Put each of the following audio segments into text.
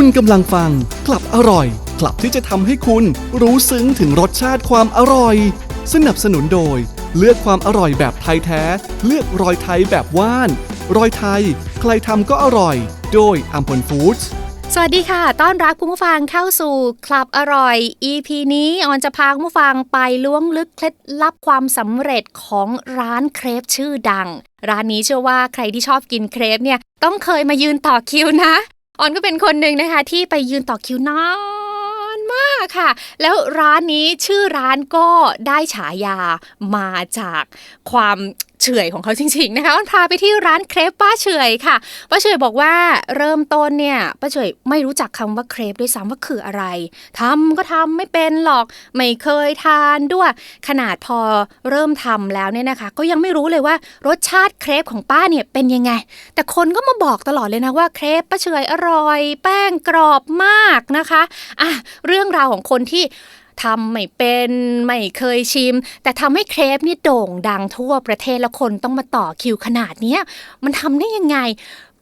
คุณกำลังฟังคลับอร่อยคลับที่จะทำให้คุณรู้ซึ้งถึงรสชาติความอร่อย สนับสนุนโดย เลือกความอร่อยแบบไทยแท้ เลือกรอยไทยแบบว่าน รอยไทย ใครทำก็อร่อย โดยอัมพลฟู้ดสวัสดีค่ะ ต้อนรับคุณผู้ฟังเข้าสู่คลับอร่อย EP นี้ออนจะพาคุณผู้ฟังไปล้วงลึกเคล็ดลับความสำเร็จของร้านเครปชื่อดัง ร้านนี้เชื่อว่าใครที่ชอบกินเครปเนี่ยต้องเคยมายืนต่อคิวนะ ออนก็เป็นคนหนึ่งนะคะ ที่ไปยืนต่อคิวนานมากค่ะ แล้วร้านนี้ชื่อร้านก็ได้ฉายามาจากความ เฉยของเขาจริงๆนะคะออนพาไปที่ร้านเครปป้าเฉยค่ะป้าเฉยบอกว่าเริ่มต้นเนี่ยป้าเฉยไม่รู้จักคำว่าเครปด้วยซ้ำว่าคืออะไรทำก็ทำไม่เป็นหรอกไม่เคยทานด้วย ขนาดพอเริ่มทำแล้วเนี่ยนะคะ ก็ยังไม่รู้เลยว่ารสชาติเครปของป้าเนี่ยเป็นยังไง แต่คนก็มาบอกตลอดเลยนะว่าเครปป้าเฉยอร่อย แป้งกรอบมากนะคะอะเรื่องราวของคนที่ ทำไม่เป็นไม่เคยชิม แต่ทำให้เครปนี่โด่งดังทั่วประเทศแล้วคนต้องมาต่อคิวขนาดเนี้มันทำได้ยังไง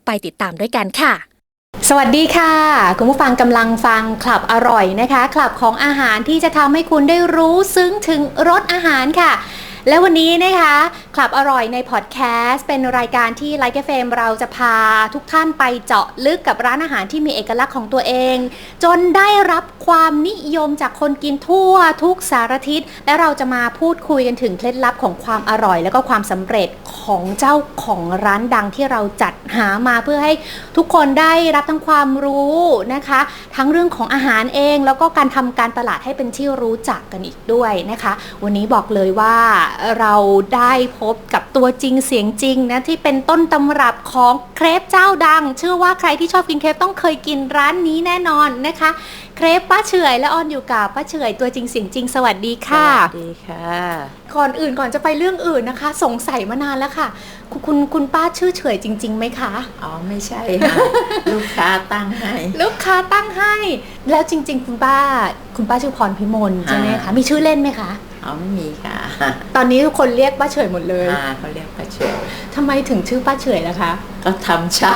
ไปติดตามด้วยกันค่ะสวัสดีค่ะ คุณผู้ฟังกำลังฟังคลับอร่อยนะคะคลับของอาหารที่จะทำให้คุณได้รู้ซึ้งถึงรสอาหารค่ะ และวันนี้นะคะคลับอร่อยในพอดแคสต์เป็นรายการที่ไลค์เฟมเราจะพาทุกท่านไปเจาะลึกกับร้านอาหารที่มีเอกลักษณ์ของตัวเอง จนได้รับความนิยมจากคนกินทั่วทุกสารทิศ และเราจะมาพูดคุยกันถึงเคล็ดลับของความอร่อย แล้วก็ความสำเร็จของเจ้าของร้านดังที่เราจัดหามาเพื่อให้ทุกคนได้รับทั้งความรู้นะคะ ทั้งเรื่องของอาหารเอง แล้วก็การทำการตลาดให้เป็นที่รู้จักกันอีกด้วยนะคะ วันนี้บอกเลยว่าเราได้พบกับตัวจริงเสียงจริงนะที่เป็นต้นตำรับของเครปเจ้าดัง เชื่อว่าใครที่ชอบกินเครปต้องเคยกินร้านนี้แน่นอนนะคะ เครปป้าเฉอยและออนอยู่กับป้าเฉอยตัวจริงเสียงจริงสวัสดีค่ะ สวัสดีค่ะ ก่อนอื่นก่อนจะไปเรื่องอื่นนะคะ สงสัยมานานแล้วค่ะ คุณคุณคุณป้าชื่อเฉอยจริงๆไหมคะ อ๋อไม่ใช่ค่ะ ลูกค้าตั้งให้ ลูกค้าตั้งให้ แล้วจริง ๆ คุณป้า คุณป้าชื่อพรพิมลใช่ไหมคะอ่ามีมีชื่อเล่นไหมคะ อ๋อไม่มีค่ะ ตอนนี้ทุกคนเรียกป้าเฉยหมดเลยอ่าเขาเรียกประเชิญทำไมถึงชื่อป้าเฉยล่ะคะ ก็ทำช้า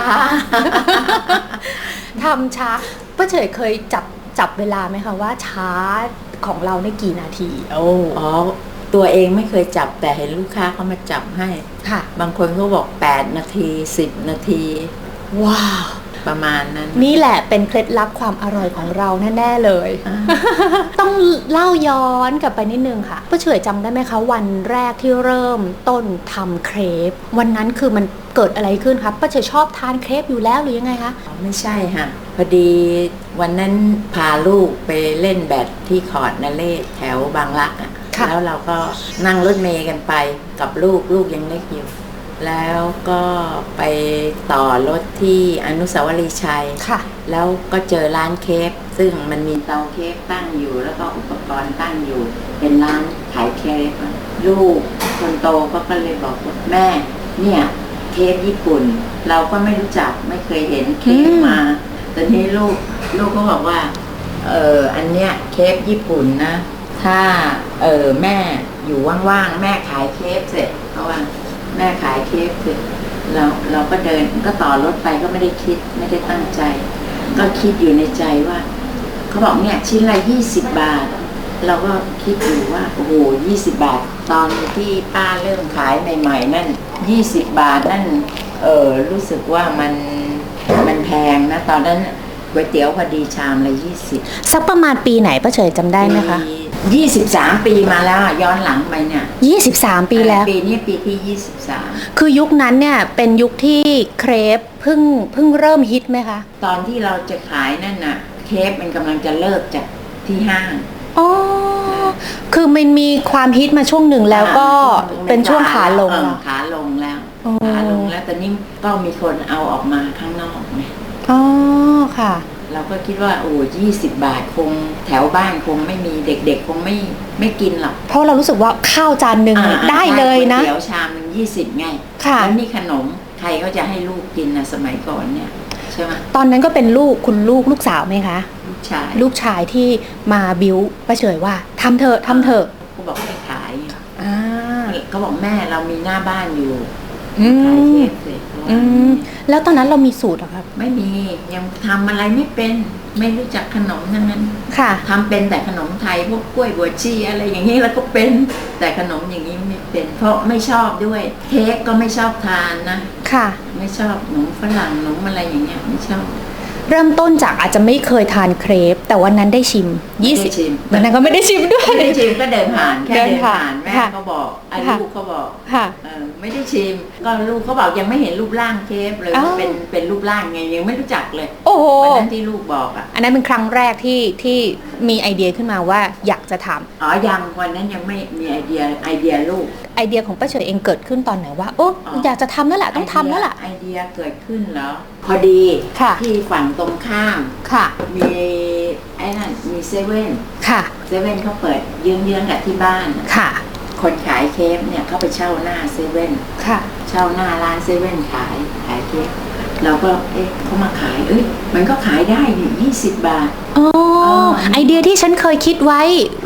ทำช้าป้าเฉยเคยจับจับเวลาไหมคะว่าช้าของเราในกี่นาที โอ้อ๋อตัวเองไม่เคยจับแต่เห็นลูกค้าเขามาจับให้ค่ะ บางคนเขาบอก 8 นาที 10 นาที ว้าว ประมาณนั้น นี่แหละเป็นเคล็ดลับความอร่อยของเราแน่ๆเลยอ่าต้องเล่าย้อนกลับไปนิดนึงค่ะป้าเฉยจำได้ไหมคะ วันแรกที่เริ่มต้นทำเครปวันนั้นคือมันเกิดอะไรขึ้นคะป้าเฉยชอบทานเครปอยู่แล้วหรือยังไงคะอ๋อไม่ใช่ค่ะพอดีวันนั้นพาลูกไปเล่นแบดที่คอร์ดนาเล่แถวบางรักอะค่ะแล้วเราก็นั่งรถเมย์กันไปกับลูกลูกยังเล็กอยู่ แล้วก็ไปต่อรถที่อนุสาวรีย์ชัย ค่ะ แล้วก็เจอร้านเคฟซึ่งมันมีเตาเคฟตั้งอยู่ แล้วก็อุปกรณ์ตั้งอยู่ เป็นร้านขายเคฟอะลูกคนโตก็ก็เลยบอกว่าแม่ เนี่ยเคฟญี่ปุ่น เราก็ไม่รู้จักไม่เคยเห็นเคฟอืมมาตอนนี้ลูกลูกก็บอกว่า เอออันเนี้ยเคฟญี่ปุ่นนะ ถ้าเออแม่อยู่ว่างๆแม่ขายเคฟเสร็จเพราะว่า แม่ขายเคฟเสร็จเราเราก็เดินก็ต่อรถไปก็ไม่ได้คิดไม่ได้ตั้งใจ ก็คิดอยู่ในใจว่าเขาบอกเนี่ยชิ้นละยี่สิบบาท เราก็คิดอยู่ว่าโอ้โหยี่สิบาท ตอนที่ป้าเริ่มขายใหม่ๆนั่นยี่สิบบาทนั่นเออรู้สึกว่ามันมันแพงนะ ตอนนั้นก๋วยเตี๋ยวพอดีชามละยี่สิบสักประมาณปีไหนป้าเฉยจำได้ไหมคะ ยี่สิบสามปีมาแล้วอะย้อนหลังไปเนี่ย23 ปีแล้ว ปีนี้ปีที่ยี่สิบสามคือยุคนั้นเนี่ยเป็นยุคที่เครปเพิ่งเพิ่งเริ่มฮิตไหมคะตอนที่เราจะขายนั่นน่ะเคฟมันกำลังจะเลิกจากที่ห้าง อ๋อคือมันมีความฮิตมาช่วงหนึ่งแล้วก็เป็นช่วงขาลงเออเหรอขาลงแล้วอ๋อขาลงแล้วแต่นี่ก็มีคนเอาออกมาข้างนอกไง อ๋อค่ะ เราก็คิดว่าโอ้ยี่สิบบาทคงแถวบ้านคงไม่มีเด็กๆ คงไม่ไม่กินหรอกเพราะเรารู้สึกว่าข้าวจานหนึ่งอ่าได้เลยนะก๋วเตี๋ยวชามหนึ่งยี่สิบไงค่ะแล้วนี่ขนมใครก็จะให้ลูกกินนะสมัยก่อนเนี่ยใช่ไหมตอนนั้นก็เป็นลูกคุณลูกลูกสาวไหมคะลูกชายลูกชายที่มาบิวป้าเฉยว่าทำเถอะทำเถอะเขาบอกให้ขายอ่าเขาบอกแม่เรามีหน้าบ้านอยู่อืขายเคมฟเสร็จเขา อืมแล้วตอนนั้นเรามีสูตรเหรอครับ ไม่มี ยังทำอะไรไม่เป็น ไม่รู้จักขนมทั้งนั้นค่ะ ทำเป็นแต่ขนมไทยพวกกล้วยบัวชีอะไรอย่างนี้แล้วก็เป็นแต่ขนมอย่างนี้ไม่เป็น เพราะไม่ชอบด้วย เค้กก็ไม่ชอบทานนะ ค่ะ ไม่ชอบขนมฝรั่งขนมอะไรอย่างเงี้ยไม่ชอบ เริ่มต้นจากอาจจะไม่เคยทานเครปแต่วันนั้นได้ชิมไม่ได้ชิม 20วันนั้นก็ไม่ได้ชิมด้วย ไม่ได้ชิมก็เดินผ่านแค่เดิเดินนผ่าผ่านนแม่ค่ะก็บอกไอ้ค่ะลูกเขาบอกค่ะ เออไม่ได้ชิม ก็ลูกเขาบอกยังไม่เห็นรูปร่างเค้กเลยอ้าวว่าเป็นเป็นรูปร่างไงยังไม่รู้จักเลยโอ้โห วันนั้นที่ลูกบอกอะอันนั้นเป็นครั้งแรกที่ที่มีไอเดียขึ้นมาว่าอยากจะทำอ๋อยังวันนั้นยังไม่มีไอเดียไอเดียลูก ไอเดียของป้าเฉยเองเกิดขึ้นตอนไหนว่าโอ้อ๋ออ อยากจะทำแล้วแหละต้องทำแล้วล่ะ ไอเดียเกิดขึ้นแล้วพอดีค่ะ ที่ฝั่งตรงข้าม ค่ะ มีไอ้นั่นมีเซเว่นค่ะ เซเว่นเขาเปิดเยื้องๆกับที่บ้าน ค่ะ คนขายเค้กเนี่ยเขาไปเช่าหน้าเซเว่นค่ะ เช่าหน้าร้านเซเว่นขายขายเค้กเราก็เอ๊ะเขามาขายเอ้ยมันก็ขายได้อยู่ยี่สิบบาท อ๋ออไอเดียที่ฉันเคยคิดไว้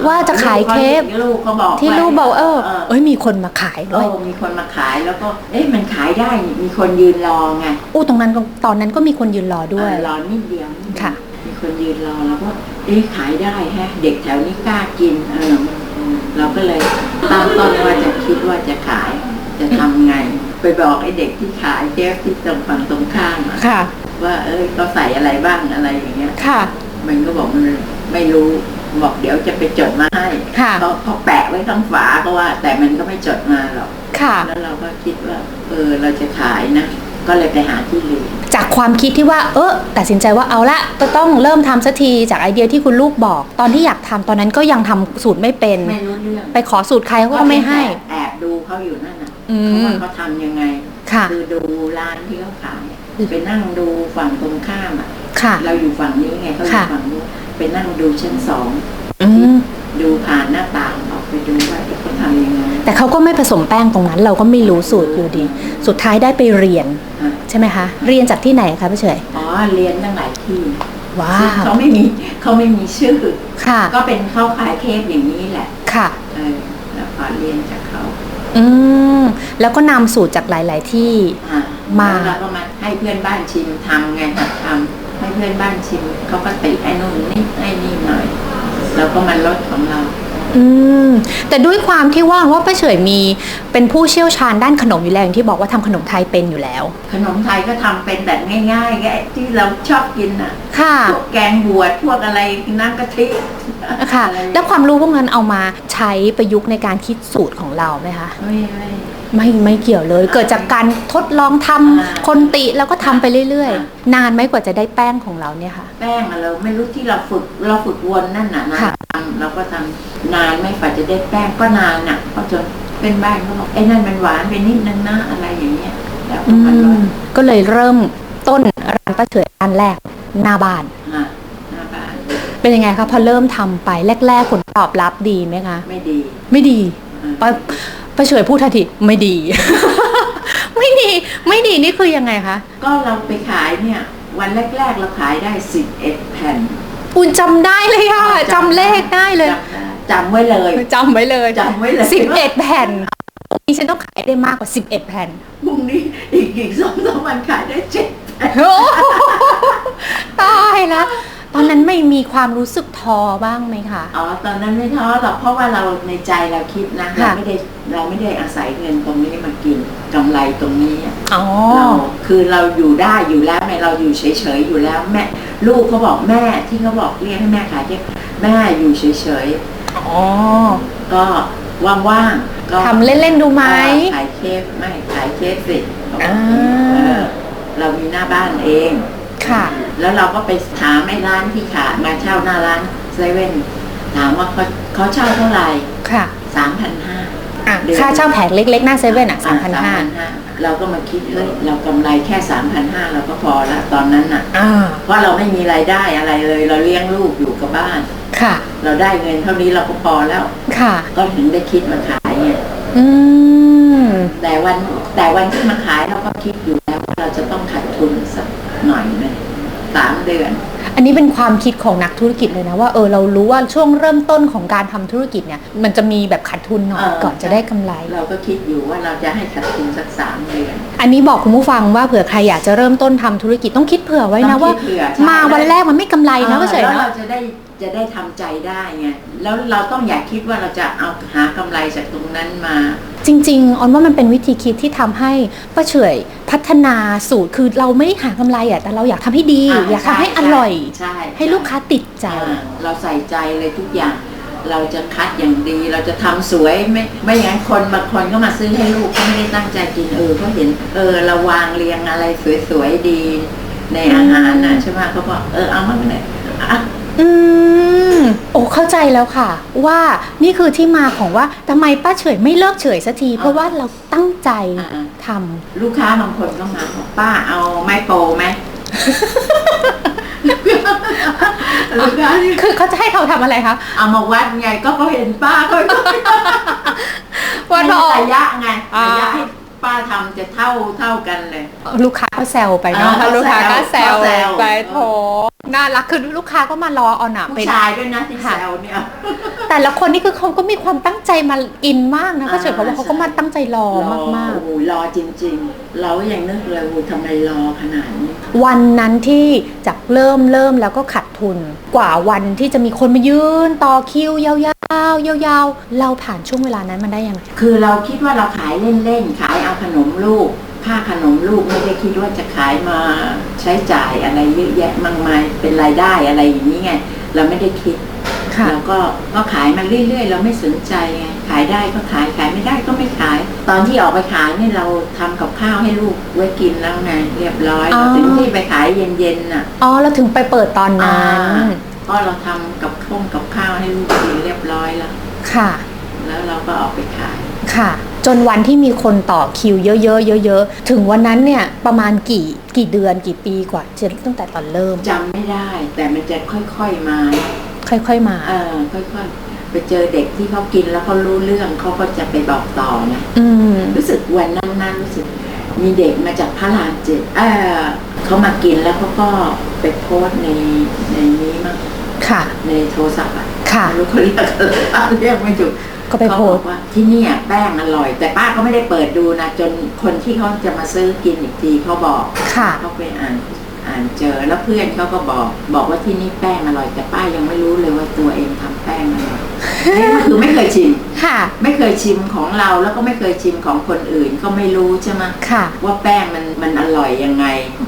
ว่าจะขายเค้กลูกเขาบอกที่ลูกบอกเออเออเอ้ยมีคนมาขายเอด้วยอมีคนมาขายแล้วก็เอ๊ะมันขายได้นี่มีคนยืนรอไงอู้ตรงนั้นก็ตอนนั้นก็มีคนยืนรอด้วยเออรอนิดเดียวนิดเดียวค่ะ มีคนยืนรอแล้วก็เอ๊ะขายได้แฮะ เด็กแถวนี้กล้ากินเออ เราก็เลยตั้งต้นว่าจะคิดว่าจะขายจะทำไง ไปบอกไอ้เด็กที่ขายเค้กที่ตรงฝั่งตรงข้ามอะค่ะ ว่าเอ้ยเขาใส่อะไรบ้างอะไรอย่างเงี้ยค่ะ มันก็บอกมันไม่รู้บอกเดี๋ยวจะไปจดมาให้ค่ะเขาเขาแปะไว้ข้างฝาก็ว่า แต่มันก็ไม่จดมาหรอกค่ะแล้วเราก็คิดว่า เออเราจะขายนะ ก็เลยไปหาที่เรียน จากความคิดที่ว่า เออตัดสินใจว่าเอาละจะต้องเริ่มทำสักทีจากไอเดียที่คุณลูกบอก ตอนที่อยากทำตอนนั้นก็ยังทำสูตรไม่เป็น ไม่รู้เรื่องไปขอสูตรใครเขาก็ไม่ให้ แอบดูเขาอยู่นั่นน่ะอืมเขาว่าเขาทำยังไง ค่ะ คือดูร้านที่เขาขายไปนั่งดูฝั่งตรงข้ามอะ ค่ะ เราอยู่ฝั่งนี้ไงเขาอยู่ค่ะ ฝั่งนู้นไปนั่งดูชั้นสอง อืม ดูผ่านหน้าต่าง แต่เขาก็ไม่ผสมแป้งตรงนั้น เราก็ไม่รู้สูตรอยู่ดี สุดท้ายได้ไปเรียนอะใช่ไหมคะ เรียนจากที่ไหนคะพี่เฉยอ๋อเรียนตั้งหลายที่ว้าซึ่งวเขาไม่มีเขาไม่มีชื่อค่ะ ก็เป็นเข้าขายเค้กอย่างนี้แหละค่ะเออแล้วขอเรียนจากเขาอืมแล้วก็นำสูตรจากหลาย ๆ ที่อะมาแล้วเราก็มาให้เพื่อนบ้านชิมทำไงหัดทำให้เพื่อนบ้านชิมเขาก็ติไอ้นู่นนี่ไอ้นี่หน่อยเราก็มาลดของเรา อืมแต่ด้วยความที่ว่าว่าป้าเฉยมีเป็นผู้เชี่ยวชาญด้านขนมอยู่แล้วอย่างที่บอกว่าทำขนมไทยเป็นอยู่แล้ว ขนมไทยก็ทำเป็นแบบง่ายๆไงที่เราชอบกินอะค่ะ พวกแกงบวชพวกอะไรน้ำกะทิค่ะอะไรแล้วความรู้พวกนั้นเอามาใช้ประยุกต์ในการคิดสูตรของเราไหมคะ ไม่ไม่ ไม่ไม่เกี่ยวเลย เกิดจากการทดลองทำอ่าคนติแล้วก็ทำไปเรื่อยอ่าๆนานไหมกว่าจะได้แป้งของเราเนี่ยค่ะ แป้งอะเราไม่รู้ที่เราฝึกเราฝึกวนนั่นน่ะนะค่ะ ทำเราก็ทำนานไม่ฝ่าจะได้แป้งก็นานน่ะเพราะจนเป็นบ้านเขาบอกไอ้นั่นมันหวานไปนิดนึงนะอะไรอย่างเงี้ยแล้วก็อืมันลมดก็เลยเริ่มต้นร้านป้าเฉยร้านแรกหน้าบ้าน อะหน้าบ้านเป็นยังไงคะพอเริ่มทำไปแรกๆผลตอบรับดีไหมคะ ไม่ดีไม่ดีอะป้า ป้าเฉยพูดทันทีไม่ดี ไม่ดี ไม่ดีนี่คือยังไงคะ ก็เราไปขายเนี่ย วันแรก ๆ เราขายได้สิบเอ็ดแผ่น อุ่นจำได้เลยค่ะจำเลขได้เลยจำได้จำไว้เลย จำไว้เลยจำไว้เลย สิบเอ็ดแผ่นนี่ฉันต้องขายได้มากกว่าสิบเอ็ดแผ่นพรุ่งนี้อีกอีกสองสามวันขายได้เจ็ดแผ่นโอ้โหตายแล้ว ตอนนั้นไม่มีความรู้สึกท้อบ้างไหมคะ อ๋อ ตอนนั้นไม่ท้อหรอกเพราะว่าเราในใจเราคิดนะเราค่ะ ไม่ได้เราไม่ได้อาศัยเงินตรงนี้มากินกำไรตรงนี้อะอ๋อ เราคือเราอยู่ได้อยู่แล้วไงเราอยู่เฉยๆอยู่แล้วแม่ลูกเขาบอกแม่ที่เขาบอกเรียกให้แม่ขายเค้กแม่อยู่เฉยอ๋อๆก็ว่างๆก็ทำเล่น ๆ ดูไหมเออขายเค้กไม่ขายเค้กสิเขาบอกอ่า เออเรามีหน้าบ้านเอง ค่ะ แล้วเราก็ไปถามไอ้ร้านที่ขายมาเช่าหน้าร้านเซเว่นถามว่าเขาเขาเช่าเท่าไหร่ค่ะสามพันห้า อะค่าเช่าแผงเล็กๆหน้าเซเว่นอะสามพันห้าเราก็มาคิดเฮ้ยเรากำไรแค่สามพันห้าเราก็พอละตอนนั้นน่ะ อ่าเพราะเราไม่มีรายได้อะไรเลย เราเลี้ยงลูกอยู่กับบ้าน ค่ะ เราได้เงินเท่านี้เราก็พอแล้ว ค่ะ ก็ถึงได้คิดมาขายไงอืม แต่วันแต่วันที่มาขายเราก็คิดอยู่แล้วว่าเราจะต้องขาดทุนสัก หน่อยหนึงสามเดือน อันนี้เป็นความคิดของนักธุรกิจเลยนะว่าเออเรารู้ว่าช่วงเริ่มต้นของการทำธุรกิจเนี่ยมันจะมีแบบขาดทุนหน่อยเออ ก่อนจะได้กำไร เราก็คิดอยู่ว่าเราจะให้ขาดทุนสักสามเดือน อันนี้บอกคุณผู้ฟังว่าเผื่อใครอยากจะเริ่มต้นทำธุรกิจต้องคิดเผื่อไว้นะต้องว่าคิดเผื่อใช่ มาวันแรกมันไม่กำไรนะก็เฉยแล้วเนาะเราจะได้จะได้ทำใจได้ไงแล้วเราต้องอย่าคิดว่าเราจะเอาหากำไรจากตรงนั้นมา จริงๆออนว่ามันเป็นวิธีคิดที่ทำให้ป้าเฉอยพัฒนาสูตรคือเราไม่ได้หากำไรอะแต่เราอยากทำให้ดีอ่าอยากทำให้อร่อยใช่ให้ลูกค้าติดใจอ่าเราใส่ใจเลยทุกอย่างเราจะคัดอย่างดีเราจะทำสวยไม่ไม่อย่างนั้นคนบางคนก็มาซื้อให้ลูกเขาไม่ได้ตั้งใจกินเออเขาเห็นเออเราวางเรียงอะไรสวยๆดี ในอาหารน่ะใช่ไหมเขาบอกเออเอามาเลย อะอืมโอ้เข้าใจแล้วค่ะ ว่านี่คือที่มาของว่าทำไมป้าเฉอยไม่เลิกเฉอยสักที เพราะว่าเราตั้งใจอ่า ทำ ลูกค้าบางคนก็มาบอกป้าเอาไม้โปรไหม ลูกค้าที่คือเขาจะให้เราทำอะไรคะเอามาวัดไงก็เขาเห็นป้าเขาก็วัดให้ว่าระยะไงอ่า ระยะให้ป้าทำจะเท่าเท่ากันเลย ลูกค้าก็แซวไปเนาะอ่าลูกค้าก็แซวเขาแซว ไปโถ น่ารักคือลูกค้าก็มารอเอาหนาผู้เป็นชายด้วยนะที่แซค่ะวเนี่ย แต่ละคนนี่คือเขาก็มีความตั้งใจมากินมากนะก็เฉยเพราะว่าเขาก็มาตั้งใจรอมากโอ้โหรอจริง ๆ เรายังนึกเลยโอ้โหทำไมรอขนาดนี้ๆวันนั้นที่จากเริ่มเริ่มแล้วก็ขาดทุน กว่าวันที่จะมีคนมายืนต่อคิวยาวๆยาวๆ เราผ่านช่วงเวลานั้นมันได้ยังไง คือเราคิดว่าเราขายเล่น ๆ ขายเอาขนมลูก ค่าขนมลูกไม่ได้คิดว่าจะขายมาใช้จ่ายอะไรเยอะแยะมากมายเป็นรายได้อะไรอย่างนี้ไง เราไม่ได้คิดค่ะเราก็ก็ขายมาเรื่อยๆ เราไม่สนใจไงขายได้ก็ขายขายไม่ได้ก็ไม่ขาย ตอนที่ออกไปขายนี่เราทำกับข้าวให้ลูกไว้กินแล้วไงเรียบร้อยอ๋อ เราถึงที่ไปขายเย็นๆน่ะอ๋อเราถึงไปเปิดตอนนั้นอ่าก็เราทำกับข้าวกับข้าวให้ลูกกินเรียบร้อยแล้ว ค่ะ แล้วเราก็ออกไปขาย ค่ะ จนวันที่มีคนต่อคิวเยอะๆเยอะๆถึงวันนั้นเนี่ยประมาณกี่กี่เดือนกี่ปีกว่าจะตั้งแต่ตอนเริ่มจำไม่ได้ แต่มันจะค่อยๆมา ค่อยๆมาเออค่อยๆไปเจอเด็กที่เขากินแล้วเขารู้เรื่องเขาก็จะไปบอกต่อไงอืมรู้สึกวันนั้นนั้นรู้สึก มีเด็กมาจากพระรามเจ็ดเออเขามากินแล้วเขาก็ไปโพสต์ในในนี้มั้งค่ะ ในโทรศัพท์อะค่ะไม่รู้เขาเรียกอะไรเรียกไม่ถูก ก็ไปโพสต์เขาบอกว่าที่เนี่ยแป้งอร่อย แต่ป้าก็ไม่ได้เปิดดูนะ จนคนที่เขาจะมาซื้อกินอีกทีเขาบอกค่ะ เขาไปอ่านอ่านเจอแล้วเพื่อนเขาก็บอกบอกว่าที่นี่แป้งอร่อย แต่ป้ายังไม่รู้เลยว่าตัวเองทำแป้งอร่อยนี่ก็คือไม่เคยชิม ค่ะ ไม่เคยชิมของเราแล้วก็ไม่เคยชิมของคนอื่นก็ไม่รู้ใช่ไหมค่ะ ว่าแป้งมันมันอร่อยยังไง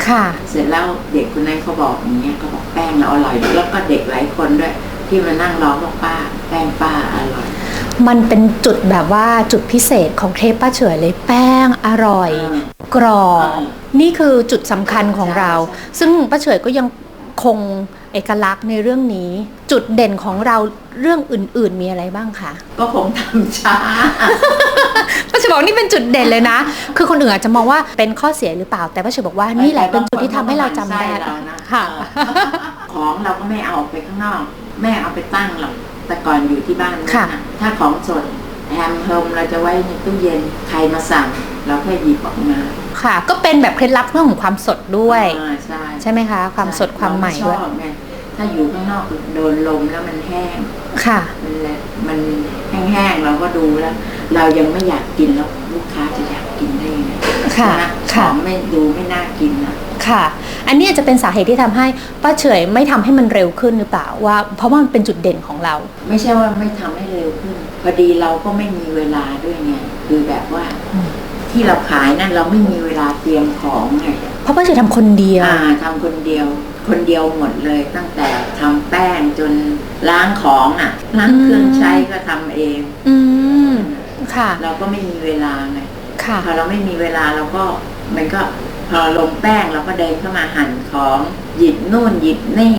ค่ะ เสร็จแล้วเด็กคนนั้นเขาบอกอย่างเงี้ยเขาบอกแป้งเราอร่อยแล้วก็เด็กหลายคนด้วย ที่มานั่งรอบอกป้า แป้งป้าอร่อย มันเป็นจุดแบบว่าจุดพิเศษของเทปป้าเฉยเลยแป้งอร่อยอ่ากรอบอ่านี่คือจุดสำคัญของเราใช่ซึ่งป้าเฉยก็ยังคงเอกลักษณ์ในเรื่องนี้ จุดเด่นของเราเรื่องอื่น ๆ มีอะไรบ้างคะก็คงทำช้าป้าเฉยบอกนี่เป็นจุดเด่นเลยนะ คือคนอื่นอาจจะมองว่าเป็นข้อเสียหรือเปล่า แต่ป้าเฉยบอกว่านี่แหละเป็นจุดที่ทำให้เราจำได้เรานะค่ะเออของเราก็ไม่เอาออกไปข้างนอก แม่เอาไปตั้งหรอก แต่ก่อนอยู่ที่บ้านนค่ะ ถ้าของสดแฮมเฮิมเราจะไว้ในตู้เย็นใครมาสั่ง เราก็หยิบออกมาค่ะ ก็เป็นแบบเคล็ดลับเรื่องของความสดด้วย อ่าใช่ใช่ไหมคะ ความสดความใหม่ด้วยเราไชอบไงถ้าอยู่ข้างนอกโดนลมแล้วมันแห้ง ค่ะ มันเลยมันแห้งๆเราก็ดูแล้ว เรายังไม่อยากกินแล้วลูกค้าจะอยากกินได้ยังไง ค่ะใช่ไหมขค่ะ องไม่ดูไม่น่ากินอะค่ะ อันนี้อาจจะเป็นสาเหตุที่ทำให้ป้าเฉยไม่ทำให้มันเร็วขึ้นหรือเปล่าว่า เพราะว่ามันเป็นจุดเด่นของเรา ไม่ใช่ว่าไม่ทำให้เร็วขึ้น พอดีเราก็ไม่มีเวลาด้วยไงคือแบบว่า อืม ที่เราขายนั่นเราไม่มีเวลาเตรียมของไงเพราะป้าเฉยทำคนเดียว อ่าทำคนเดียว คนเดียวหมดเลย ตั้งแต่ทำแป้งจนล้างของอะล้างเครื่องใช้ก็ทำเอง อืม ค่ะ เราก็ไม่มีเวลาไงค่ะ พอเราไม่มีเวลาเราก็มันก็พอลงแป้งเราก็เดินเข้ามาหั่นของหยิบนู่นหยิบนี่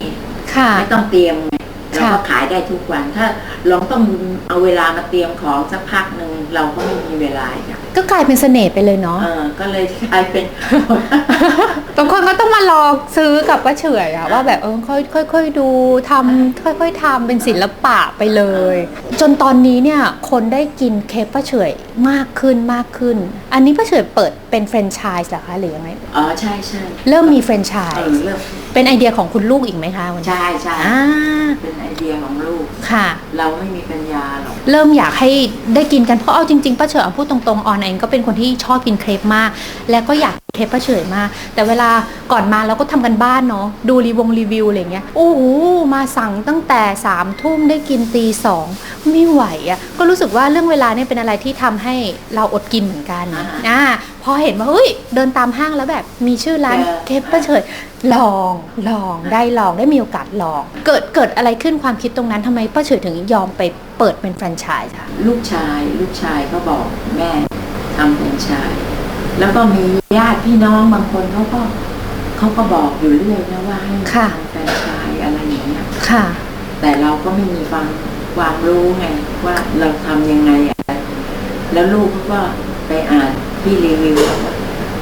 ค่ะไม่ต้องเตรียมไงเราค่ะก็ขายได้ทุกวัน ถ้าเราต้องเอาเวลามาเตรียมของสักพักหนึ่งเราก็ไม่มีเวลาอีกอะ ก็กลายเป็นเสน่ห์ไปเลยเนาะ เออก็เลยกลายเป็น บางคนก็ต้องมาลองซื้อกับป้าเฉอยอะว่าแบบเออค่อยค่อยค่อยดูทำค่อย ๆทำเป็นศิลปะไปเลย จนตอนนี้เนี่ยคนได้กินเคปป้าเฉอยมากขึ้นมากขึ้น อันนี้ป้าเฉอยเปิดเป็นแฟรนไชส์เหรอคะหรือยังไงอ๋อใช่ใช่เริ่มมีแฟรนไชเอส์อเริ่มเป็นไอเดียของคุณลูกอีกไหมคะวันนี้ใช่ใช่อ่าเป็นไอเดียของลูก ค่ะ เราไม่มีปัญญาหรอก เริ่มอยากให้ได้กินกันเพราะเอาจริงๆป้าเฉยเอาพูดตรงๆออนเองก็เป็นคนที่ชอบกินเครปมาก แล้วก็อยากกินเครปป้าเฉยมาก แต่เวลาก่อนมาเราก็ทำกันบ้านเนาะดูรีวงรีวิวอะไรเงี้ยโอ้โหมาสั่งตั้งแต่สามทุ่มได้กินตีสองไม่ไหวอะ่ะก็รู้สึกว่าเรื่องเวลาเนี่ยเป็นอะไรที่ทำให้เราอดกินเหมือนกันอ่าอ่าพอเห็นว่าเฮ้ยเดินตามห้างแล้วแบบมีชื่อร้านเจอเครปป้าเฉยลองลองได้ลองได้มีโอกาสลอง เกิดเกิดอะไรขึ้นความคิดตรงนั้นทำไมป้าเฉยถึงยอมไปเปิดเป็นแฟรนไชส์คะลูกชายลูกชายก็บอกแม่ ทำเป็นชายแล้วก็มีญาติพี่น้องบางคนเขาก็เขาก็บอกอยู่เรื่อยนะว่าให้ค่ะทำเป็นชายอะไรอย่างเงี้ย ค่ะ แต่เราก็ไม่มีความความรู้ไงว่าเราทำยังไงอะไรแล้วลูกเขาก็ไปอ่านที่รีวิวว่า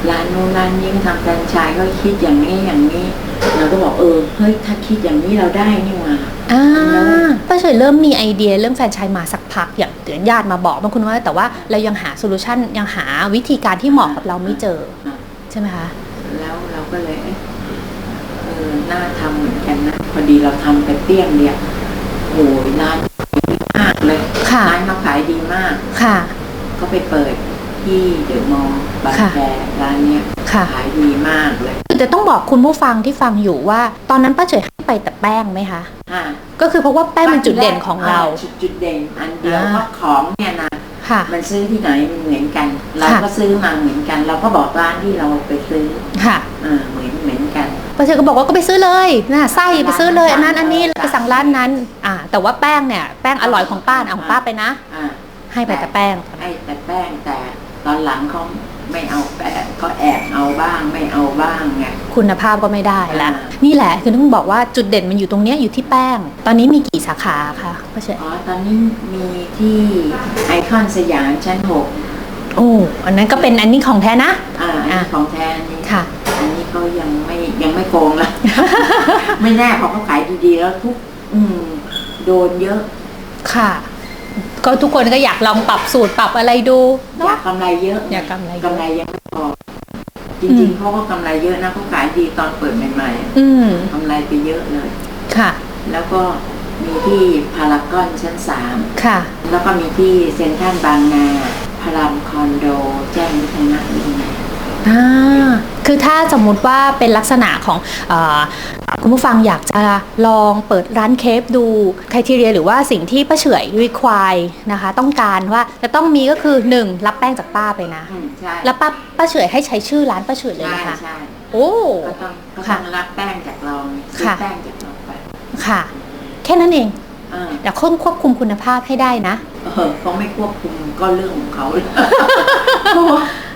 ร้านนู้นร้านนี้ทำแฟรนไชส์ก็คิดอย่างนี้อย่างนี้ เราก็บอกเออเฮ้ยถ้าคิดอย่างนี้เราได้นี่หว่าอ่าป้าเฉยเริ่มมีไอเดียเรื่องแฟรนไชส์มาสักพักอย่างเดือนญาติมาบอกบางคนว่าแต่ว่าเรายังหาโซลูชันยังหาวิธีการที่เหมาะกับเราไม่เจออะใช่ไหมคะ แล้วเราก็เลยเอ๊ะเออน่าทำเหมือนกันนะ พอดีเราทำไปเปี้ยงเดียวโอ้ยร้านขายดีมากเลยค่ะร้านเขาขายดีมากค่ะ ก็ไปเปิด ที่เดอะมอลล์บางค่ะแคร้านเนี้ยค่ะ ขายดีมากเลยแต่ต้องบอกคุณผู้ฟังที่ฟังอยู่ว่า ตอนนั้นป้าเฉยให้ไปแต่แป้งไหมคะอะก็คือเพราะว่าแป้งเป็นจุดเด่นของเรา จุดจุดเด่นอันเดียวอ่าเพราะของเนี่ยนะค่ะ มันซื้อที่ไหนมันเหมือนกัน เราค่ะก็ซื้อมาเหมือนกัน เราก็บอกร้านที่เราไปซื้อค่ะอ่าเหมือนเหมือนกันป้าเฉยก็บอกว่าก็ไปซื้อเลยนะไส้ไปซื้อเลยอันนั้นอันนี้สั่งไปสั่งร้านนั้น อ่า แต่ว่าแป้งเนี่ยแป้งอร่อยของป้าเอาของป้าไปนะอ่าให้ไปแต่แป้งไอ้แต่แป้งแต่ ตอนหลังเขาไม่เอาแป้งก็แอบเอาบ้างไม่เอาบ้างไงคุณภาพก็ไม่ได้ละอ่านี่แหละคือต้องบอกว่าจุดเด่นมันอยู่ตรงเนี้ยอยู่ที่แป้ง ตอนนี้มีกี่สาขาคะป้าเฉยอ๋อตอนนี้มีที่ไอคอนสยามชั้นหกโอ้อันนั้นก็เป็นอันนี้ของแท้นะอ่าอันนี้อะของแท้อันนี้ค่ะ อันนี้เขายังไม่ยังไม่โกงละไม่แน่พอเขาขายดีๆแล้วทุก อืมโดนเยอะค่ะ ก็ทุกคนก็อยากลองปรับสูตรปรับอะไรดูอเนาะยากกำไรเยอะอยากกำไรเยอะกำไรยังไม่พอจอืริงมๆเขาก็กำไรเยอะนะเขาขายดีตอนเปิดใหม่ๆอะอืมกำไรไปเยอะเลย ค่ะ แล้วก็มีที่พารากอนชั้นสามค่ะ แล้วก็มีที่เซ็นทรัลบางนาพารามคอนโด แจ้งวัฒนะอีกนะอ่าคือถ้าสมมุติว่าเป็นลักษณะของเออ คุณผู้ฟังอยากจะลองเปิดร้านเคฟดูคุณทีเรียหรือว่าสิ่งที่ป้าเฉอย require นะคะ ต้องการว่าจะต้องมีก็คือ 1. รับแป้งจากป้าไปนะ อืมใช่แล้วป้าป้าเฉอยให้ใช้ชื่อร้านป้าเฉอยเลยใช่นะคะ ใช่โอ้ ก็ต้องก็ค่ะต้องรับแป้งจากเราซื้อค่ะ แป้งจากเราไปค่ะ แค่นั้นเองอ่าแต่ควบควบคุมคุณภาพให้ได้นะ เออเขาไม่ควบคุมก็เรื่องของเขาเลย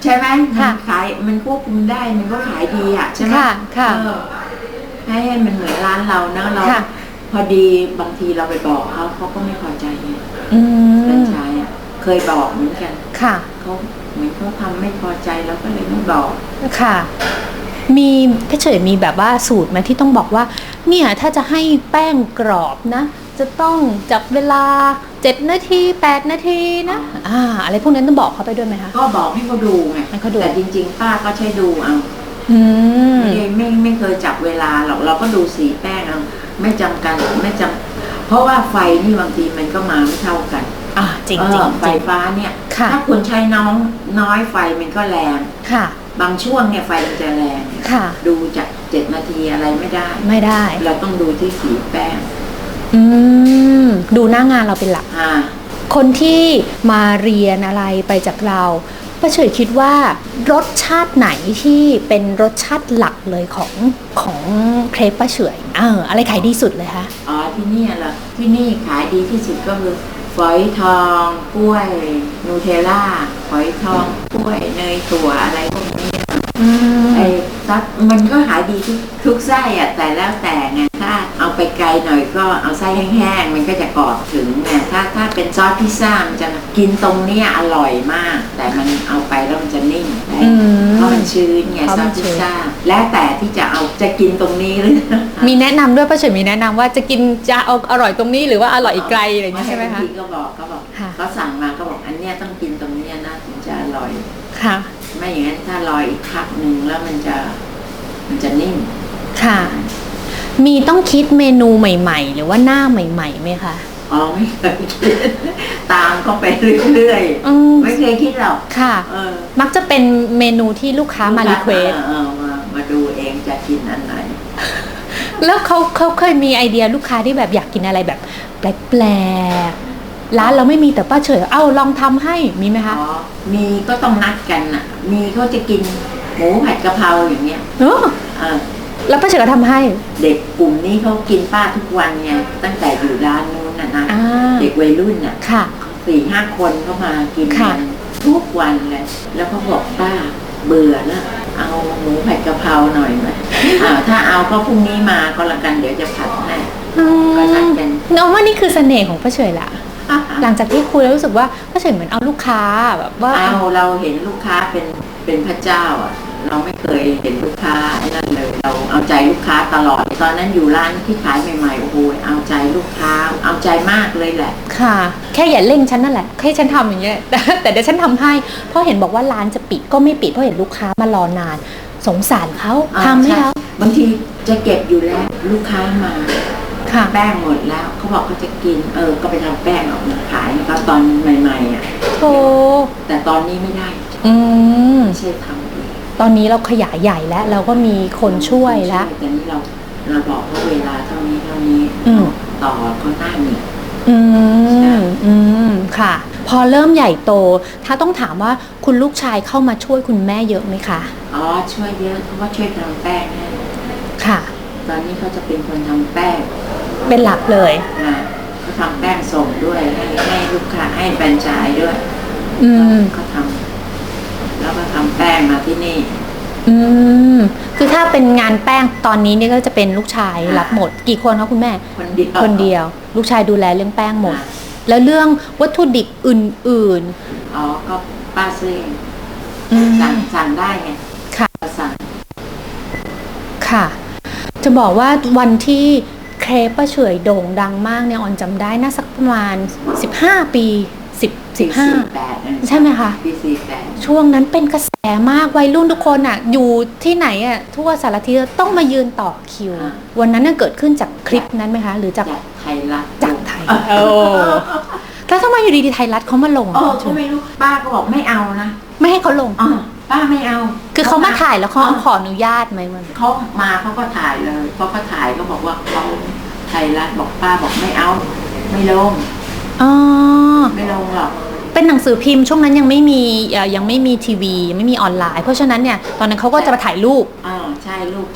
ใช่ไหมมัค่ะ นขายมันควบคุมได้มันก็ขายดีอะใช่ไหมค่ะค่ะ เออ ให้ให้มันเหมือนร้านเรานะเราค่ะ พอดีบางทีเราไปบอกเขาเขาก็ไม่พอใจไงอืเป็นมชายอะเคยบอกเหมือนกันค่ะ เขาเหมือนเขาทำไม่พอใจแล้วก็เลยไม่บอก ค่ะ มีพี่เฉยมีแบบว่าสูตรไหมที่ต้องบอกว่า เนี่ยถ้าจะให้แป้งกรอบนะ จะต้องจับเวลา 7 นาที 8 นาทีนะ อ่า อะไรพวกนั้นต้องบอกเขาไปด้วยไหมคะ ก็บอกให้เขาดูไงให้เขาดู แต่จริง ๆ ป้าก็ใช้ดูเอา อืมไม่ไม่ไม่เคยจับเวลาหรอกเราก็ดูสีแป้งเอาไม่จำกันไม่จำเพราะว่าไฟนี่บางทีมันก็มาไม่เท่ากันอ่าจริงเอจริองไฟฟ้าเนี่ย ค่ะ ถ้าคุณใช้น้องน้อยไฟมันก็แรง ค่ะ บางช่วงเนี่ยไฟมันจะแรง ค่ะ ดูจากเจ็ดนาทีอะไรไม่ได้ ไม่ได้ เราต้องดูที่สีแป้งอืม ดูหน้างานเราเป็นหลัก อ่า คนที่มาเรียนอะไรไปจากเรา ป้าเฉยคิดว่ารสชาติไหนที่เป็นรสชาติหลักเลยของของเครปป้าเฉยเอออะไรขายดีสุดเลยคะอ๋อที่เนี่ยเหรอที่นี่ขายดีที่สุดก็คือฝอยทองกล้วยนูเทลล่าฝอยทองกล้วยเนยถั่วอะไรพวกนี้อืมไอ้ซัดมันก็ขายดีทุกทุกไส้อะแต่แล้วแต่ไงถ้าถ้า เอาไปไกลหน่อยก็เอาไส้แห้งๆมันก็จะกรอบถึงไงถ้าถ้าเป็นซอสพิซซ่ามันจะกินตรงเนี้ยอร่อยมาก แต่มันเอาไปแล้วมันจะนิ่มไปอืมเพราะมันชื้นไงเพราะซมัอสนชื้พิซนซ่าแล้วแต่ที่จะเอาจะกินตรงนี้หรือมีแนะนำด้วยป้าเฉยมีแนะนำว่าจะกินจะเอาอร่อยตรงนี้หรือว่าอร่อยอีกไกลอะไรอย่างนี้ใช่ไหมคะ บางทีก็บอกก็บอกค่ะเขาสั่งมาก็บอกอันเนี้ยต้องกินตรงเนี้ยนะถึงจะอร่อย ค่ะ ไม่อย่างนั้นถ้ารออีกพักหนึ่งแล้วมันจะมันจะนิ่ม ค่ะ มีต้องคิดเมนูใหม่ ๆ หรือว่าหน้าใหม่ๆไหมคะอ๋อไม่เคยคิดตามเขาไปเรื่อยอืมๆ ไม่เคยคิดหรอกค่ะ เออมักจะเป็นเมนูที่ลูกค้ามารีเควสออเออมามาดูเองจะกินอันไหน แล้วเขาเขาเคยมีไอเดียลูกค้าที่แบบอยากกินอะไรแบบ แปลกๆร้านเราไม่มีแต่ป้าเฉย เอ้าลองทำให้มีไหมคะอ๋อ มีก็ต้องนัดกันอะ มีเขาจะกินหมูผัดกะเพราอย่างเงี้ย เออเออ แล้วป้าเฉยก็ทำให้ เด็กกลุ่มนี้เขากินป้าทุกวันไงตั้งแต่อยู่ร้านนู้นน่ะนะอ่า เด็กวัยรุ่นน่ะค่ะ สี่ห้าคนเขามากินค่ะกันทุกวันเลยแล้วเขาบอกป้าเบื่อแล้วเอาหมูผัดกะเพราหน่อยไหมอ่าถ้าเอาก็พรุ่งนี้มาก็แล้วกันเดี๋ยวจะผัดให้อืก็นัดมกัน น้องว่านี่คือเสน่ห์ของป้าเฉยละ หลังจากที่คุยแล้วรู้สึกว่าป้าเฉยเหมือนเอาลูกค้าแบบว่า เอาเราเห็นลูกค้าเป็นเป็นพระเจ้าอะ เราไม่เคยเห็นลูกค้าไอ้นั่นเลย เราเอาใจลูกค้าตลอด ตอนนั้นอยู่ร้านที่ขายใหม่ๆโอ้โหเอาใจลูกค้าเอาใจมากเลยแหละ ค่ะ แค่อย่าเร่งฉันนั่นแหละแค่ฉันทำอย่างเงี้ยแต่แต่เดี๋ยวฉันทำให้ เพราะเห็นบอกว่าร้านจะปิดก็ไม่ปิดเพราะเห็นลูกค้ามารอนาน สงสารเขาอ่าทำให้ช่เขาบางทีจะเก็บอยู่แล้วลูกค้ามาค่ะ แป้งหมดแล้ว เขาบอกเขาจะกินเออก็ไปทำแป้งออกมาขายก็ตอนใหม่ๆอะโธ่แต่ตอนนี้ไม่ได้อืม ไม่ใช่ทำเอง ตอนนี้เราขยายใหญ่แล้ว เราก็มีคนช่วยแล้วแต่นี่เราเราบอกว่าเวลาเท่านี้เท่านี้อืมต่อเขาหน้าเหนียวอืใช่มอืมค่ะ พอเริ่มใหญ่โต ถ้าต้องถามว่าคุณลูกชายเข้ามาช่วยคุณแม่เยอะไหมคะอ๋อช่วยเยอะเพราะว่าช่วยทำแป้งให้ค่ะ ตอนนี้เขาจะเป็นคนทำแป้ง เป็นหลักเลยนะเขาทำแป้งส่งด้วยให้ให้ลูกค้าให้แฟรนไชส์ด้วยอืมเขาทำ แล้วก็ทำแป้งมาที่นี่ อืมคือถ้าเป็นงานแป้งตอนนี้เนี่ยก็จะเป็นลูกชายรับหมด กี่คนคะคุณแม่ คนเดียวคนเดียว ลูกชายดูแลเรื่องแป้งหมดอะแล้วเรื่องวัตถุดิบอื่น อ๋อก็ป้าซื้อเองๆ อืม สั่งสั่งได้ไงค่ะ ก็สั่งค่ะ จะบอกว่าวันที่เครปป้าเฉยโด่งดังมากเนี่ยออนจำได้น่าสักประมาณ 15 ปี 10ปีสี่15แปดใช่ไหมคะปีสี่แปดช่วงนั้นเป็นกระแสมากวัยรุ่นทุกคนอะ อยู่ที่ไหนอะทั่วสารทิศต้องมายืนต่อคิว วันนั้นน่ะเกิดขึ้นจากคลิปนั้นไหมคะ หรือจากจากไทยรัฐจากไทยโอ้แล้วทำไมอยู่ดีๆไทยรัฐเขามาลงโอ้ก็ไม่รู้ป้าก็บอกไม่เอานะไม่ให้เขาลงอ๋อป้าไม่เอา คือเขามาถ่ายแล้วเขาขออนุญาตไหมมันเขามาเขาก็ถ่ายเลยเขาก็ถ่ายก็บอกว่าเขาไทยรัฐบอกป้าบอกไม่เอา ไม่ลงอ๋อไม่ลงหรอก เป็นหนังสือพิมพ์ช่วงนั้นยังไม่มีเอ่อยังไม่มีทีวียังไม่มีออนไลน์ เพราะฉะนั้นเนี่ยตอนนั้นเขาก็จะมาถ่ายรูปอ่าใช่ลูก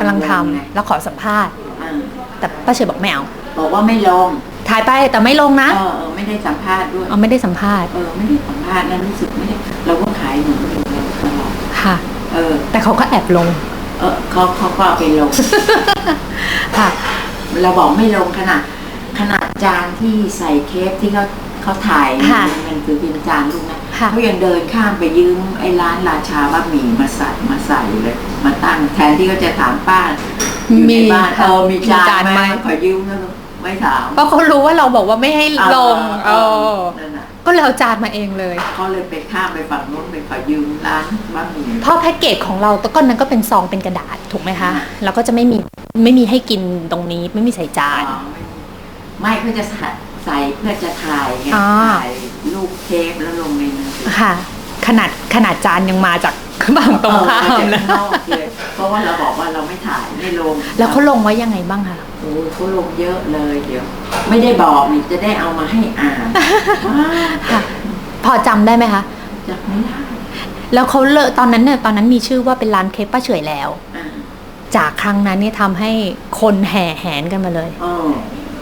กำลังทำกำลังทไงำแล้วขอสัมภาษณ์อ่าแต่ป้าเฉยบอกไม่เอาบอกว่าไม่ลงถ่ายไปแต่ไม่ลงนะเออเออไม่ได้สัมภาษณ์ด้วยเอาไม่ได้สัมภาษณ์เออไม่ได้สัมภาษณ์นะรู้สึกไม่ได้เราก็ขายหนูอยู่แล้วตลอดค่ะ เออ แต่เขาก็แอบลง เออเขาเขาก็เอาไปลงค่ะ เราบอกไม่ลงขนาดขนาดจานที่ใส่เคฟที่เขา เขาถ่ายค่ะมันคือเป็นจานลูกนะค่ะ เขายังเดินข้ามไปยืมไอ้ร้านราชาบะหมี่มาใส่มาใส่เลย มาตั้งแทนที่เขาจะถามป้าอยู่ในบ้านค่ะเออมีจานมีจานไหไหมม ขอยืมนะลูกไม่ถามเพราะเขารู้ว่าเราบอกว่าไม่ให้ลงเอเอออนั่นน่ะก็เลยเอาจานมาเองเลย เขาเลยไปข้ามไปฝั่งนู้นไปขอยืมร้านบะหมี่ เพราะแพ็กเกจของเราตอนนั้นก็เป็นซองเป็นกระดาษถูกไหมคะแล้วก็จะไม่มีไม่มีให้กินตรงนี้ไม่มีใส่จาน อ๋อไม่ไม่เพื่อจะใส่ ใส่เพื่อจะถ่ายไงอ๋อ ถ่ายรูปเทปแล้วลงในนั้นค่ะ ขนาดขนาดจานยังมาจากฝั่งตรงข้ามเออแล้มาวจากข้างนอกเลยเพราะว่าเราบอกว่าเราไม่ถ่ายไม่ลงแล้วเขาลงไว้ยังไงบ้างคะโอ้ยเขาลงเยอะเลยเดี๋ยว ไม่ได้บอกนี่จะได้เอามาให้อ่านว้าค่ะ พอจำได้ไหมคะ จับไม่ได้แล้วเขาเลอะตอนนั้นเนี่ยตอนนั้นมีชื่อว่าเป็นร้านเคปป้าเฉยแล้ว อ่าจากครั้งนั้นเนี่ยทำให้คนแห่แหนกันมาเลยเออ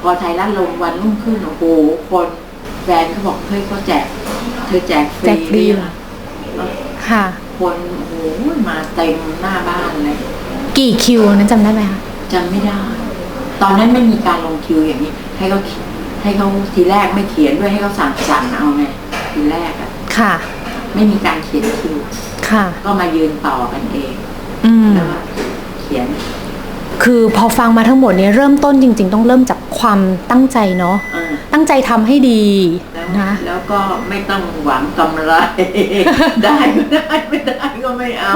พอไทยรัฐลงวันรุ่งขึ้นโอ้โหคนแฟนเขาบอกเฮ้ยเขาแจกเธอแจกฟรีแจกฟรีเหรอเออค่ะ คนโอ้โหมาเต็มหน้าบ้านเลยกี่คิวนั้นจำได้ไหมคะ จำไม่ได้ ตอนนั้นไม่มีการลงคิวอย่างนี้ ให้เขาให้เขาทีแรกไม่เขียนด้วยให้เขาสั่งสั่งเอาไงทีแรกอะค่ะ ไม่มีการเขียนคิว ค่ะ ก็มายืนต่อกันเอง อืม แล้วก็เขียน คือพอฟังมาทั้งหมดเนี่ยเริ่มต้นจริง ๆ ต้องเริ่มจากความตั้งใจเนาะเออตั้งใจทำให้ดีแล้วนะ แล้วก็ไม่ต้องหวังกำไร ได้ก็ได้ไม่ได้ก็ไม่เอา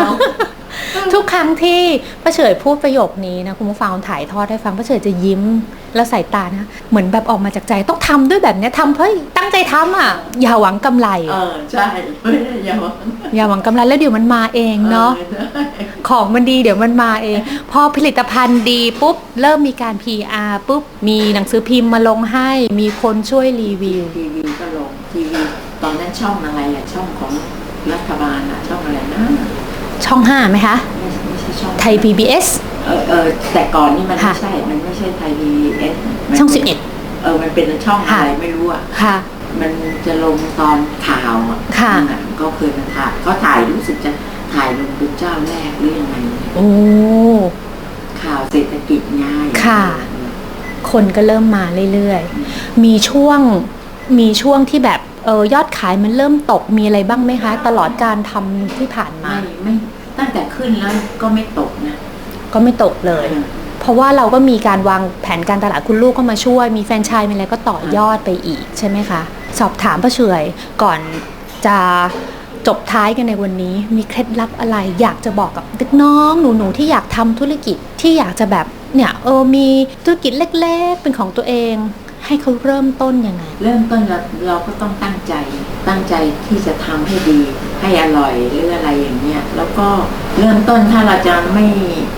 ทุกครั้งที่ป้าเฉยพูดประโยคนี้นะคุณผู้ฟังถ่ายทอดให้ฟังป้าเฉยจะยิ้มแล้วสายตานะ เหมือนแบบออกมาจากใจต้องทำด้วยแบบเนี้ยทำเพื่อตั้งใจทำอะอย่าหวังกำไรเออใช่ไม่ได้อย่าหวังอย่าหวังกำไรแล้วเดี๋ยวมันมาเองเนาะออได้ของมันดีเดี๋ยวมันมาเอง พอผลิตภัณฑ์ดีปุ๊บ เริ่มมีการ PR ปุ๊บ มีหนังสือพิมพ์มาลงให้ มีคนช่วยรีวิวทีวีก็ลงทีวีตอนนั้นช่องอะไรอะช่องของรัฐบาลอะช่องอะไรนะ ช่อง5ไหมคะ ไม่ไม่ใช่ช่องไทย PBS เออเออแต่ก่อนนี่มันค่ะไม่ใช่ มันไม่ใช่ไทยพีเอสช่องเออมันเป็นช่องอะไรไม่รู้อะ11ค่ะ มันจะลงตอนข่าวอะค่ะ นั่นน่เขาเคยมาถ่ายเขาถ่ายรู้สึกจะถ่ายลงเป็นเจ้าแรกหรือยังไงเนี่ยโอ้ ข่าวเศรษฐกิจง่ายค่ะ คนก็เริ่มมาเรื่อยๆ มีช่วงมีช่วงที่แบบ เออยอดขายมันเริ่มตกมีอะไรบ้างไหมคะ ตลอดการทำที่ผ่านมา ไม่ไม่ตั้งแต่ขึ้นแล้วก็ไม่ตกนะก็ไม่ตกเลย เพราะว่าเราก็มีการวางแผนการตลาดคุณลูกก็มาช่วย มีแฟรนไชายมีอะไรก็ต่อยอดไปอีกใช่ไหมคะ สอบถามป้าเฉยก่อนจะจบท้ายกันในวันนี้ มีเคล็ดลับอะไร อยากจะบอกกับเด็กน้องหนูๆที่อยากทำธุรกิจที่อยากจะแบบเนี่ยเออมีธุรกิจเล็กๆ เป็นของตัวเอง ให้เขาเริ่มต้นยังไง เริ่มต้นเราเราก็ต้องตั้งใจ ตั้งใจที่จะทำให้ดี ให้อร่อยหรืออะไรอย่างเงี้ย แล้วก็เริ่มต้นถ้าเราจะไม่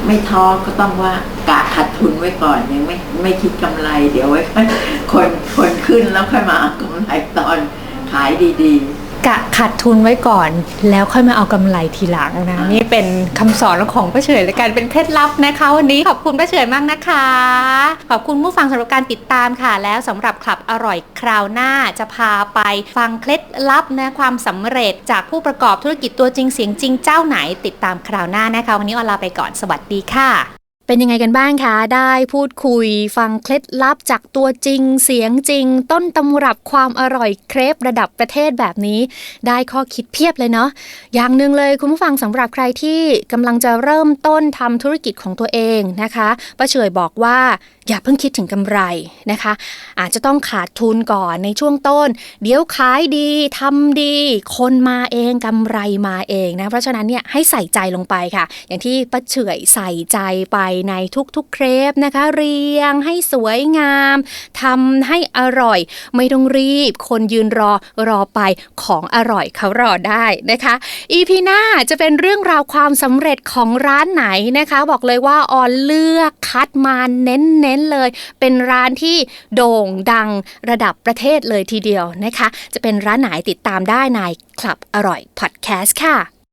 ไม่ท้อก็ต้องว่ากะขาดทุนไว้ก่อนยังไม่ไม่คิดกำไร เดี๋ยวไว้คนคนขึ้นแล้วค่อยมาเอากำไรตอนขายดี กะขาดทุนไว้ก่อน แล้วค่อยมาเอากำไรทีหลังนะ นี่เป็นคำสอนของป้าเฉยและกันเป็นเคล็ดลับนะคะ วันนี้ขอบคุณป้าเฉยมากนะคะ ขอบคุณผู้ฟังสำหรับการติดตามค่ะ แล้วสำหรับคลับอร่อยคราวหน้าจะพาไปฟังเคล็ดลับนะความสำเร็จจากผู้ประกอบธุรกิจตัวจริงเสียงจริงเจ้าไหน ติดตามคราวหน้านะคะ วันนี้ออนลาไปก่อนสวัสดีค่ะ เป็นยังไงกันบ้างคะ ได้พูดคุยฟังเคล็ดลับจากตัวจริง เสียงจริง ต้นตำรับความอร่อยเครประดับประเทศแบบนี้ ได้ข้อคิดเพียบเลยเนาะอย่างหนึ่งเลยคุณผู้ฟังสำหรับใครที่กำลังจะเริ่มต้นทำธุรกิจของตัวเองนะคะป้าเฉยบอกว่า อย่าเพิ่งคิดถึงกำไรนะคะ อาจจะต้องขาดทุนก่อนในช่วงต้น เดี๋ยวขายดีทำดี คนมาเองกำไรมาเองนะเพราะฉะนั้นเนี่ยให้ใส่ใจลงไปค่ะ อย่างที่ป้าเฉยใส่ใจไปในทุกๆเครปนะคะ เรียงให้สวยงามทำให้อร่อย ไม่ต้องรีบ คนยืนรอรอไปของอร่อยเขารอได้นะคะอีพีหน้าจะเป็นเรื่องราวความสำเร็จของร้านไหนนะคะ บอกเลยว่าออนเลือกคัดมาเน้นๆเลย เป็นร้านที่โด่งดังระดับประเทศเลยทีเดียวนะคะ จะเป็นร้านไหนติดตามได้ในคลับอร่อยพอดแคสต์ค่ะ